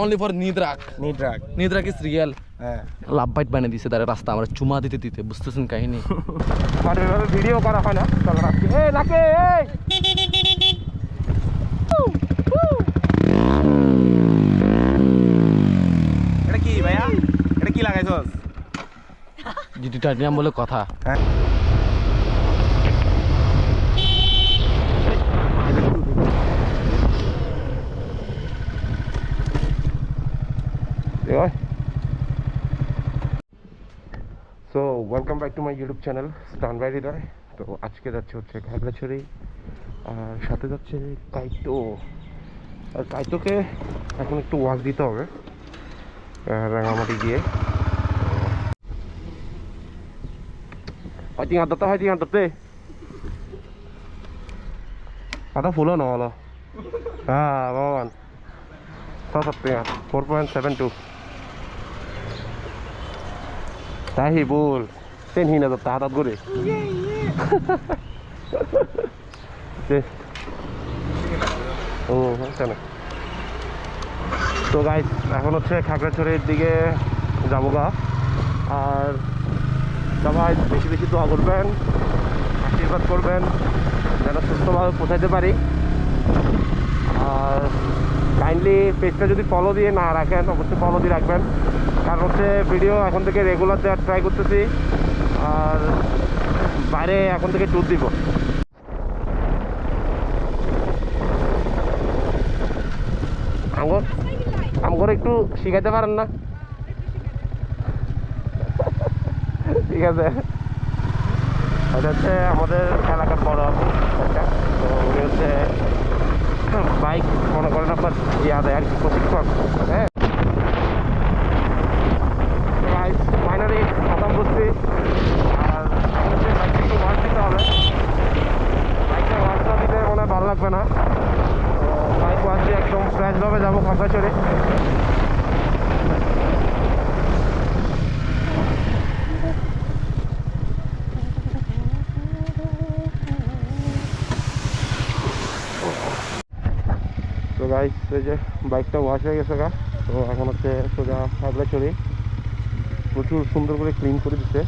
Only for নিদ্রাক need রাখ নিদ্রাক ইস real হ্যাঁ love bite বানিয়ে দিছে তারা রাস্তা আমরা চুমা দিতে দিতে বুঝতেছেন কাহিনী আর এভাবে ভিডিও করা হয় না চলো রাখছি এই রাখে এই এটা কি ভাইয়া এটা কি লাগাইছস জিটি টাইটানিয়াম বলে কথা হ্যাঁ করতে হয় so welcome back to my YouTube channel stun by Hriday তো আজকে যাচ্ছে হচ্ছে খাগড়াছড়ি আর সাথে যাচ্ছে কাইতো। আর কাইতোকে এখন একটু ওয়াশ দিতে হবে রাঙামাটি গিয়ে। হয় তিন হাতটা হয় তিন হাততে আদা ফুলো নহ'ল হা হ্যাঁ ছয় সাত ফ'ৰ পইণ্ট ছেভেন টু তাই বল। তেন হিনা da tahatat gure. তো গাই এখন হচ্ছে খাগড়াছড়ির দিকে যাব গা। আর সবাই বেশি বেশি দোয়া করবেন, আশীর্বাদ করবেন, যেন সুস্থভাবে পৌঁছাইতে পারি। আর কাইন্ডলি পেজটা যদি ফলো দিয়ে না রাখেন, অবশ্যই ফলো দিয়ে রাখবেন। কারণ হচ্ছে ভিডিও এখন থেকে রেগুলার দেওয়ার ট্রাই করতেছি। আর বাইরে এখন থেকে ট্যুর দিব। আমগর একটু শিখাইতে পারেন না? ঠিক আছে। এটা হচ্ছে আমাদের এলাকার বড় একটা তো উনি হচ্ছে বাইক মনে করেন আপনার ইয়া দেয় আর কি, প্রশিক্ষক হ্যাঁ ফাইনালি খতম করছি আর এখন হচ্ছে বাইকটা একটু ওয়াশ দিতে হবে বাইকটা ওয়াশ না দিলে মনে হয় ভালো লাগবে না তো বাইক ওয়াশ দিয়ে একদম ফ্রেশভাবে যাব খাগড়াছড়ি তো গাইস এই যে বাইকটা ওয়াশ হয়ে গেছে গা, তো এখন হচ্ছে সোজা খাগড়াছড়ি প্রচুর সুন্দর করে ক্লিন করে দিছে।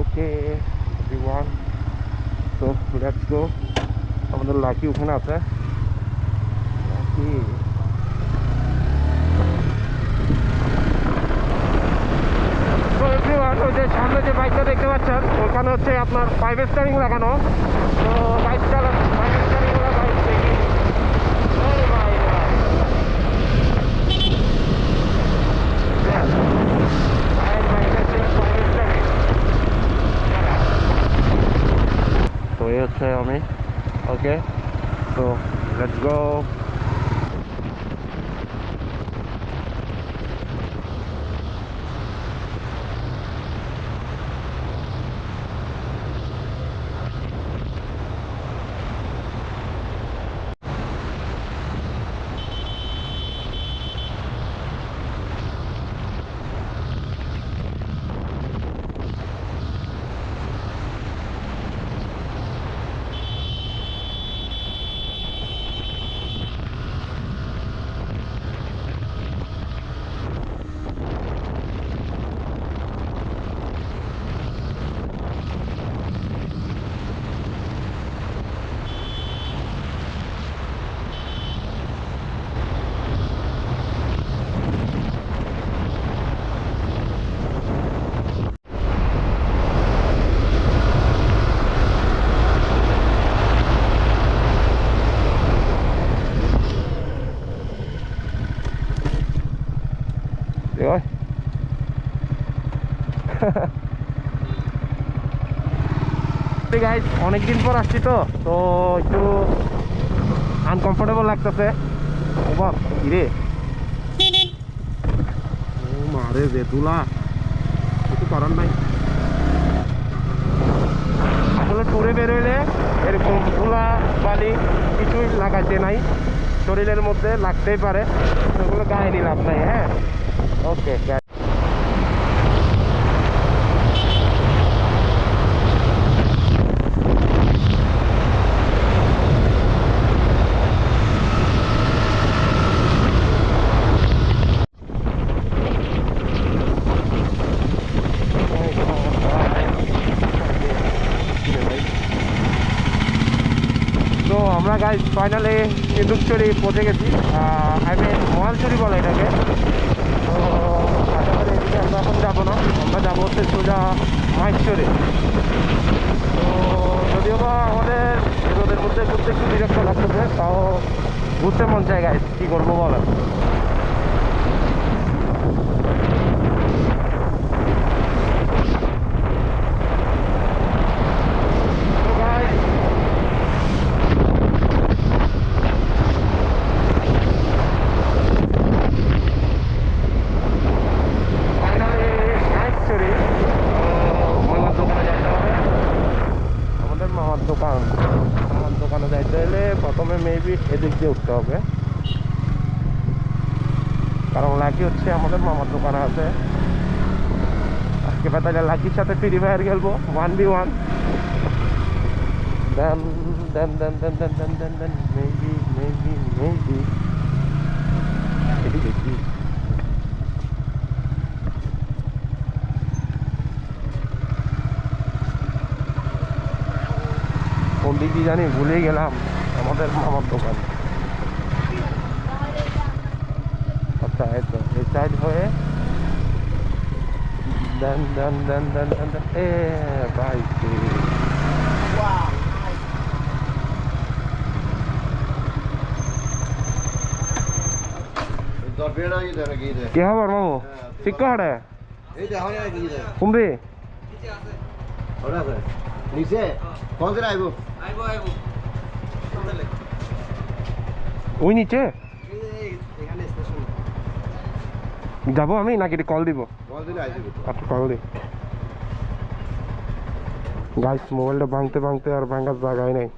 ওকে ওয়ান তো লেটস গো আমাদের লাকি ওখানে আছে। লাকি যে সামনে যে বাইকটা দেখতে পাচ্ছেন, ওখানে হচ্ছে আপনার ফাইভ স্টারিং লাগানো। তো বাইক চালান ফাইভ স্টারিং বাইক দেখি ওরে ভাই রে ভাই। Yes. ভাইয়ের বাইকটা হচ্ছে five steering। তো এই হচ্ছে আমি ওকে তো লেটস গো গাইজ অনেকদিন পর আসছি তো তো একটু আনকমফোর্টেবল লাগতেছে। ও বাপ, কিরে? ও মারে বেতুলা কিছু করার নাই। আসলে ট্যুরে বেরোলে এরকম ধুলা বালি কিছুই লাগাইতে নাই। শরীরের মধ্যে লাগতেই পারে। ওগুলো গায়ে নিয়ে লাভ নাই হ্যাঁ ওকে সিন্ধুকচুরি পৌঁছে গেছি। আই মিন মহালচুরি বলে এটাকে। তো আশা করি এদিকে আমরা এখন যাব না। আমরা যাব হচ্ছে সোজা মাহেশ্বরে তো যদিও বা আমাদের রোদের মধ্যে ঘুরতে একটু বিরক্ত লাগতেছে, তাও ঘুরতে মন চায় গাইজ কী করব বলেন তো guys, ফাইনালি মাহেশ্বরী মামার দোকানে যাইতে হবে আমাদের মামার দোকান মামার দোকানে যাইতে হলে প্রথমে মেবি এদিক দিয়ে উঠতে হবে কারণ হচ্ছে? আমাদের মামার দোকানে আছে। আজকে তাহলে লাকির সাথে ফ্রি ফায়ার খেলব one v one then then then then then then then then maybe maybe maybe এটি দেখি কোন দিক জানি, ভুলেই গেলাম, আমাদের মামার দোকান আচ্ছা এই তো এই সাইড হয়ে দেন দেন দেন দেন দেন দেন এ ভাই কি খবর মামু ঠিক কহড়ে কুমড়ি নিচে কোন দিন আইব ওই নিচে এখানে স্টেশন যাব আমি? নাকি কল দিব? আচ্ছা কল দি। গাইস মোবাইলটা ভাঙতে ভাঙতে আর ভাঙার জায়গায় নেই।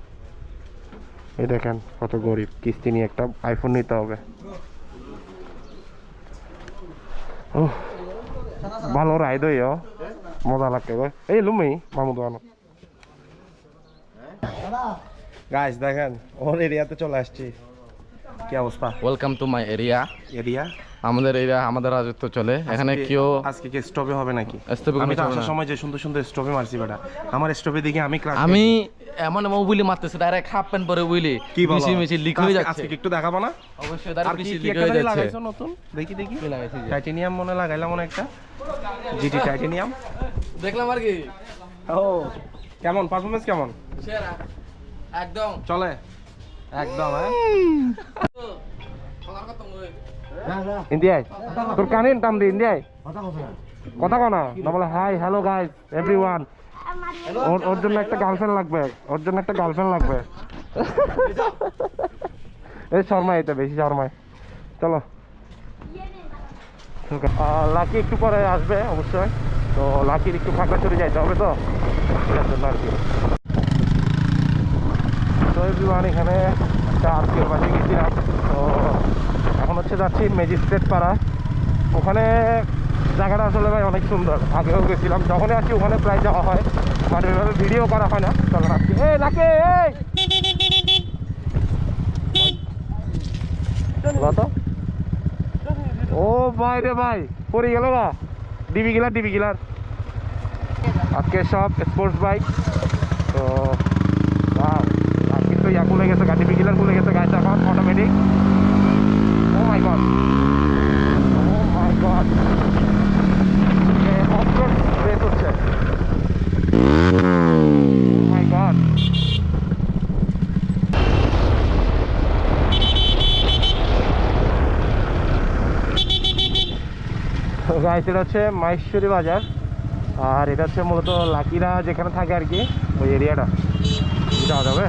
এই দেখেন কত গরিব। কিস্তি নিয়ে একটা আইফোন নিতে হবে। ও ভালো রাইড হই মজা লাগবে। এই লুমি মামু দোকানো। গাইস দেখেন ওর এরিয়াতে চলে আসছি। কি অবস্থা? Welcome to my area area আমাদের এরিয়া আমাদের রাজত্ব চলে। এখানে কেউ আজকে কি স্টপে হবে নাকি? স্টপে আমি তো আসার সময় যে সুন্দর সুন্দর স্টপে মারছি বেটা। আমার স্টপে দেখি আমি আমি এমন এমন উইলি মারতেছে ডাইরেক্ট হাফ প্যান্ট পরে উইলি কি মিশি মিশি লিক হয়ে যাচ্ছে। আজকে একটু দেখাবো না? অবশ্যই আর কি কি লিক হয়ে যাচ্ছে। লাগাইছো নতুন? দেখি দেখি। কি লাগাইছি টাইটেনিয়াম মনে লাগাইলাম মনে একটা। জিটি টাইটেনিয়াম দেখলাম আর কি। ও কেমন? পারফরমেন্স কেমন? সেরা। একদম। চলে। একদম হ্যাঁ। ইন্ডিয়ায় তোর ইন্ডিয়ায় কথা না বলে হাই হ্যালো গাইস ওর একটা গার্লফ্রেন্ড লাগবে একটা গার্লফ্রেন্ড লাগবে। এই এটা, বেশি শর্মায়। চলো। লাকি একটু পরে আসবে, অবশ্যই। তো লাকির একটু ফাঁকা চলে যাইতে হবে তো। এটার জন্য আর কি। তো এখানে একটা আরকের বাসে গেছিলাম। তো হচ্ছে যাচ্ছি ম্যাজিস্ট্রেট পাড়া। ওখানে জায়গাটা আসলে ভাই অনেক সুন্দর। আগেও গেছিলাম। যখনই আসি ওখানে প্রায় যাওয়া হয়। বাট এভাবে ভিডিও করা হয় না। চলো রাখছি। এই তো। ও ভাই রে ভাই, পড়ে গেল না? ডিবি গিলার ডিবি গিলার আজকে সব স্পোর্টস বাইক তো কিন্তু ইয়া খুলে গেছে, গাড়ি বিগিলার খুলে গেছে গাড়িটা এখন automatic oh my god oh my god off road race হচ্ছে ও মাই গড গাইস এটা হচ্ছে মাহেশ্বরী বাজার। আর এটা হচ্ছে মূলত লাকিরা যেখানে থাকে আর কি, ওই এরিয়াটা। যাওয়া যাবে?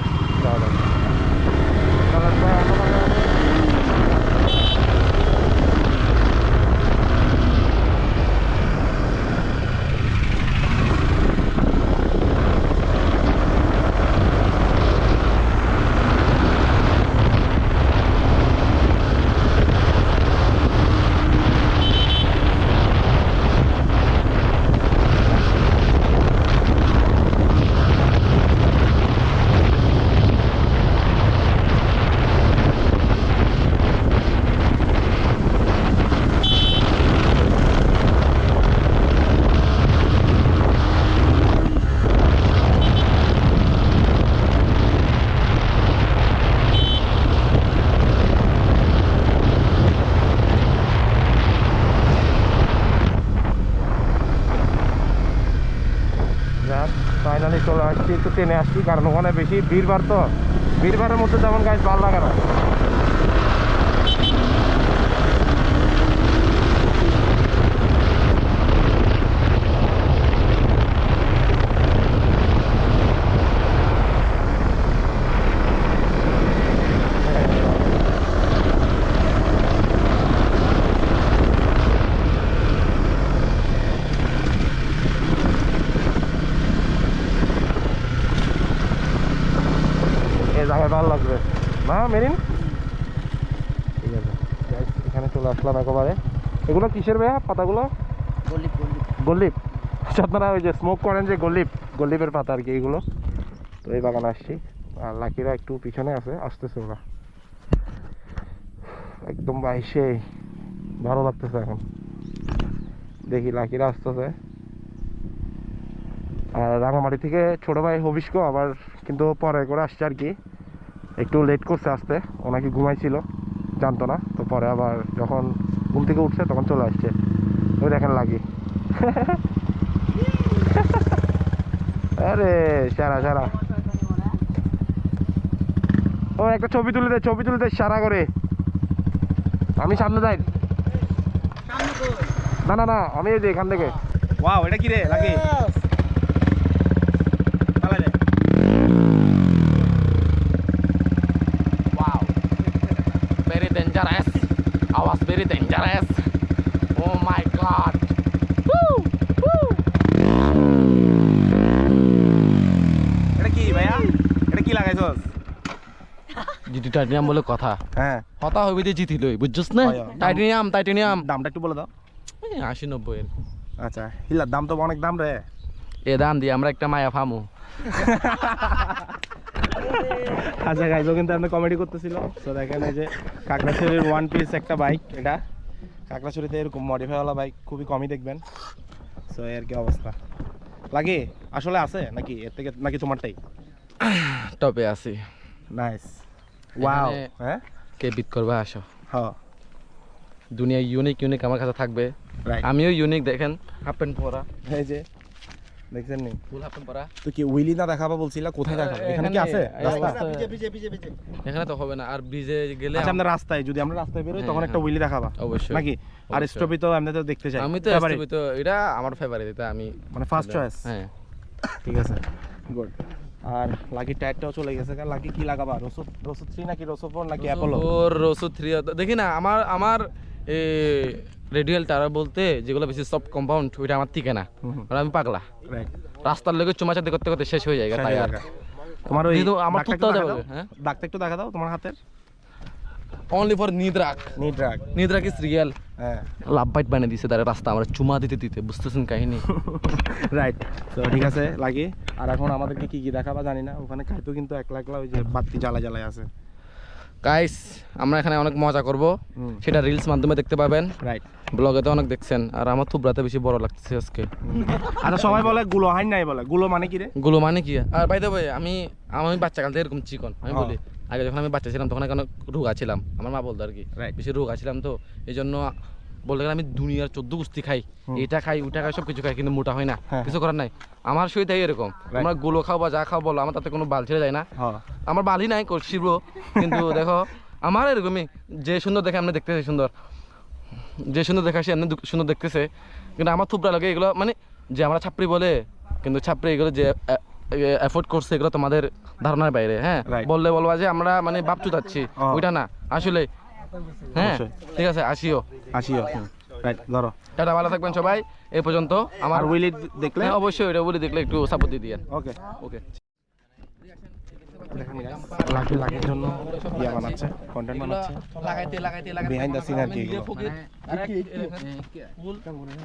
টেনে আসছি কারণ ওখানে বেশি ভিড়ভাড় তো ভিড়ভাড়ের মধ্যে তেমন গাছ ভালো লাগে না এই জায়গায় ভালো লাগবে না মেরিন ঠিক আছে Guys, এখানে একেবারে। এগুলো কিসের ভাইয়া? পাতাগুলো? গল্লিপ আচ্ছা, আপনারা ওই যে স্মোক করেন যে গল্লিপ গল্লিপের পাতা আর কি এগুলো। তো এই বাগানে আসছি। আর লাকিরা একটু পিছনে আছে আসতেছে ওরা। একদম বাইশে ভালো লাগতেছে এখন। দেখি লাকিরা আসতেছে। আর রাঙামাটি থেকে ছোট ভাই হবিষ্ক আবার কিন্তু পরে করে আসছে আর কি। একটু লেট করছে আসতে ওনাকে ঘুমাইছিল। জানতো না তো পরে আবার যখন ঘুম থেকে উঠছে তখন চলে আসছে। ওই দেখেন লাগি। আরে সারা সারা। ও একটা ছবি তুলে দে ছবি তুলে দে সারা করে। আমি সামনে যাই। না না না আমি এই যে এখান থেকে। ওয়াও এটা কি রে লাগে? Dangerous. I was very dangerous. Oh my god. Woo! Woo! এটা কি ভাইয়া এটা কি লাগাইছস জিটি টাইটেনিয়াম বলে কথা হ্যাঁ কথা হইবে যে জিতি লই বুঝছস না হয়, হয়। টাইটেনিয়াম টাইটেনিয়াম দামটা একটু বলে দাও আশি নব্বই এর আচ্ছা হিলার দাম তো অনেক দাম রে এ দাম দিয়ে আমরা একটা মায়া ফামু আচ্ছা গাইজও কিন্তু আপনি কমেডি করতেছিল। তো দেখেন এই যে কাকড়াছড়ির ওয়ান পিস একটা বাইক এটা। কাকড়াছড়িতে এরকম মডিফাইওয়ালা বাইক খুবই কমই দেখবেন। সো এর কি অবস্থা? লাগে? আসলে আছে নাকি? এর থেকে নাকি তোমারটাই? টপে আছি। নাইস ওয়াও হ্যাঁ? কে বিট করবে আসো। হ্যাঁ দুনিয়া ইউনিক ইউনিক আমার কাছে থাকবে। আমিও ইউনিক দেখেন। হাফ প্যান্ট পরা। এই যে দেখছেন নি? ফুল হাফ পরা। তো কি উইলি না দেখাবা বলছিলা? কোথায় দেখাবো? এখানে কি আছে? রাস্তা? এখানে তো হবে না। আর ব্রিজে গেলে আচ্ছা আমরা রাস্তায় যদি আমরা রাস্তায় বেরোই তখন হ্যাঁ, একটা হ্যাঁ। উইলি দেখাবা। অবশ্যই। নাকি? আর। স্টপি তো আমরা তো দেখতে চাই। আমি তো? STP তো এটা আমার ফেভারিট এটা আমি মানে ফার্স্ট চয়েস হ্যাঁ। ঠিক আছে। গুড আর লাকি টায়ারটাও চলে গেছে। কারণ লাকি কি লাগাবা? রসদ রসদ থ্রি নাকি রসদ ফোর নাকি অ্যাপোলো ওর রসু থ্রি দেখি না আমার আমার রেডিয়াল টায়ার বলতে যেগুলো বেশি সফট কম্পাউন্ড ওইটা আমার থেকে না। হুম, আমি পাগলা। রাস্তার লেগে চুমাচাতে করতে করতে শেষ হয়ে যায় টায়ার জায়গা। তোমার ওই আমার একটু যাবে। হ্যাঁ? দাগটা একটু দেখা দাও তোমার হাতের অনলি ফর নিদ্রাক নি ড্রাগ নিদ্রাক ইস রিয়েল হ্যাঁ। লাভ বাইট বানিয়ে দিছে তার রাস্তা আমরা চুমা দিতে দিতে বুঝতেছেন কাহিনী? রাইট তো ঠিক আছে লাগি। আর এখন আমাদেরকে কি কি দেখাবা জানি না ওখানে খাইতো কিন্তু একলা একলা ওই যে বাতি জ্বালা জ্বালায় আছে। গাইস আমরা এখানে অনেক মজা করব। সেটা রিলস মাধ্যমে দেখতে পাবেন। রাইট ব্লগে তো অনেক দেখছেন। আর আমার থুবরাতে বেশি বড় লাগছে আজকে। আচ্ছা সবাই বলে গুলো হাই নাই বলে। গুলো মানে কি রে? গুলো মানে কি? আর বাই ভাই আমি আমি বাচ্চা কাল এরকম চিকন আমি। বলি আগে যখন আমি বাচ্চা ছিলাম তখন অনেক রোগা ছিলাম। আমার মা বলতো আর কি. বেশি রোগা ছিলাম তো এই জন্য বলতে গেলে আমি দুনিয়ার চোদ্দ কুস্তি খাই। এটা খাই ওইটা খাই সব কিছু খাই কিন্তু মোটা হয় না। হ্যাঁ। কিছু করার নাই। আমার শরীরটাই এরকম। তোমরা গুলো খাও বা যা খাও বলো আমার তাতে কোনো বাল ছেড়ে যায় না। হ্যাঁ। আমার বালই নাই শিব। কিন্তু দেখো আমার এরকমই যে সুন্দর দেখে আমি দেখতেছি সুন্দর। যে সুন্দর দেখে সে এমনি সুন্দর দেখতেছে। কিন্তু আমার থুবরা লাগে এগুলো মানে যে আমরা ছাপড়ি বলে কিন্তু ছাপড়ি এগুলো যে এফোর্ড করছে এগুলো তোমাদের ধারণার বাইরে হ্যাঁ? বললে বলবা যে আমরা মানে বাপ চুদাচ্ছি ও। ওইটা না। আসলে হ্যাঁ ঠিক আছে আসিও। আসিও রাইট ধরো। টাটা ভালো থাকবেন সবাই। এই পর্যন্ত আমার উইলি দেখলে? হ্যাঁ, অবশ্যই এটা উইলি দেখলে একটু সাপোর্ট দিয়ে দিয়েন। ওকে ওকে দেখেন জন্য ইয়া বানাচ্ছে কন্টেন্ট বানাচ্ছে লাগাইতে লাগাইতে Behind the scene আর কি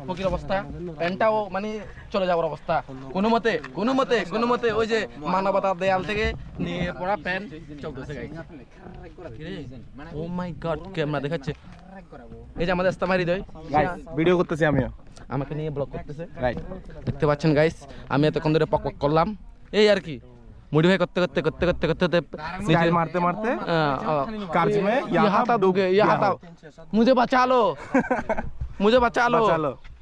ফকির অবস্থা প্যান্টটাও মানে চলে যাওয়ার অবস্থা কোনো মতে কোনো মতে কোনো মতে ওই যে মানবতার দেয়াল থেকে নিয়ে পড়া প্যান্ট চলতেছে ও মাই গড ক্যামেরা দেখাচ্ছে এই যে আমাদের দেয় গাইস ভিডিও করতেছি আমিও আমাকে নিয়ে ব্লগ করতেছে রাইট দেখতে পাচ্ছেন গাইস আমি এতক্ষণ ধরে পক পক করলাম এই আর কি मॉडिफाई करते करते करते करते करते मारते मारते? हाँ, हाँ। कार्ज में यहाँ था मुझे बचा लो। मुझे बचा लो।